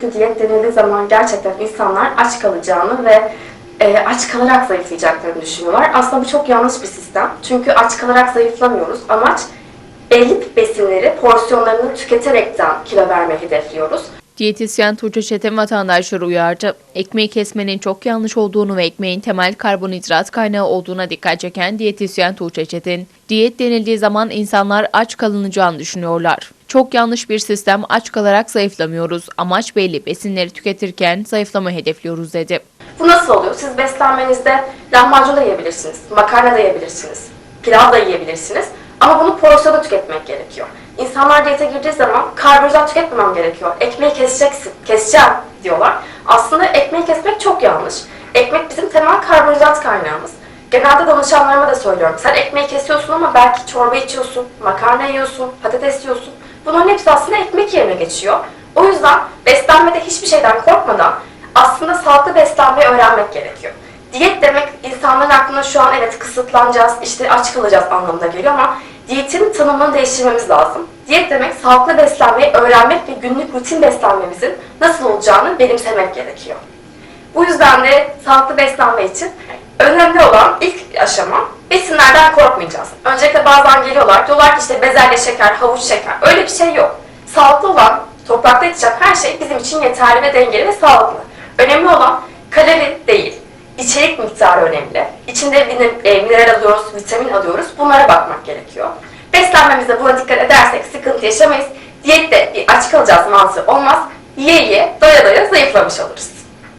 Diyet denildiği zaman gerçekten insanlar aç kalacağını ve e, aç kalarak zayıflayacaklarını düşünüyorlar. Aslında bu çok yanlış bir sistem. Çünkü aç kalarak zayıflamıyoruz. Amaç belli besinleri porsiyonlarını tüketerekten kilo vermeyi hedefliyoruz. Diyetisyen Tuğçe Çetin vatandaşları uyardı. Ekmeği kesmenin çok yanlış olduğunu ve ekmeğin temel karbonhidrat kaynağı olduğuna dikkat çeken diyetisyen Tuğçe Çetin, diyet denildiği zaman insanlar aç kalınacağını düşünüyorlar. Çok yanlış bir sistem aç kalarak zayıflamıyoruz. Amaç belli besinleri tüketirken zayıflama hedefliyoruz dedi. Bu nasıl oluyor? Siz beslenmenizde lahmacun da yiyebilirsiniz, makarna da yiyebilirsiniz, pilav da yiyebilirsiniz. Ama bunu porsiyonda tüketmek gerekiyor. İnsanlar diyete girdiği zaman karbonhidrat tüketmemem gerekiyor. Ekmeği keseceksin, keseceğim diyorlar. Aslında ekmeği kesmek çok yanlış. Ekmek bizim temel karbonhidrat kaynağımız. Genelde danışanlarıma da söylüyorum. Sen ekmeği kesiyorsun ama belki çorba içiyorsun, makarna yiyorsun, patates yiyorsun. Bunların hepsi aslında ekmek yerine geçiyor. O yüzden beslenmede hiçbir şeyden korkmadan aslında sağlıklı beslenmeyi öğrenmek gerekiyor. Diyet demek insanların aklına şu an evet kısıtlanacağız, işte aç kalacağız anlamına geliyor ama diyetin tanımını değiştirmemiz lazım. Diyet demek sağlıklı beslenmeyi öğrenmek ve günlük rutin beslenmemizin nasıl olacağını benimsemek gerekiyor. Bu yüzden de sağlıklı beslenme için önemli olan ilk aşama besinlerden korkmayacağız. Öncelikle bazen geliyorlar diyorlar ki işte bezelye şeker, havuç şeker. Öyle bir şey yok. Sağlıklı olan toprakta yetişen her şey bizim için yeterli ve dengeli ve sağlıklı. Önemli olan kalori değil, içerik miktarı önemli. İçinde e, mineral alıyoruz, vitamin alıyoruz. Bunlara bakmak gerekiyor. Beslenmemizde buna dikkat edersek sıkıntı yaşamayız. Diyette aç kalacağız mantığı olmaz. Yiye yiye, doya doya zayıflamış oluruz.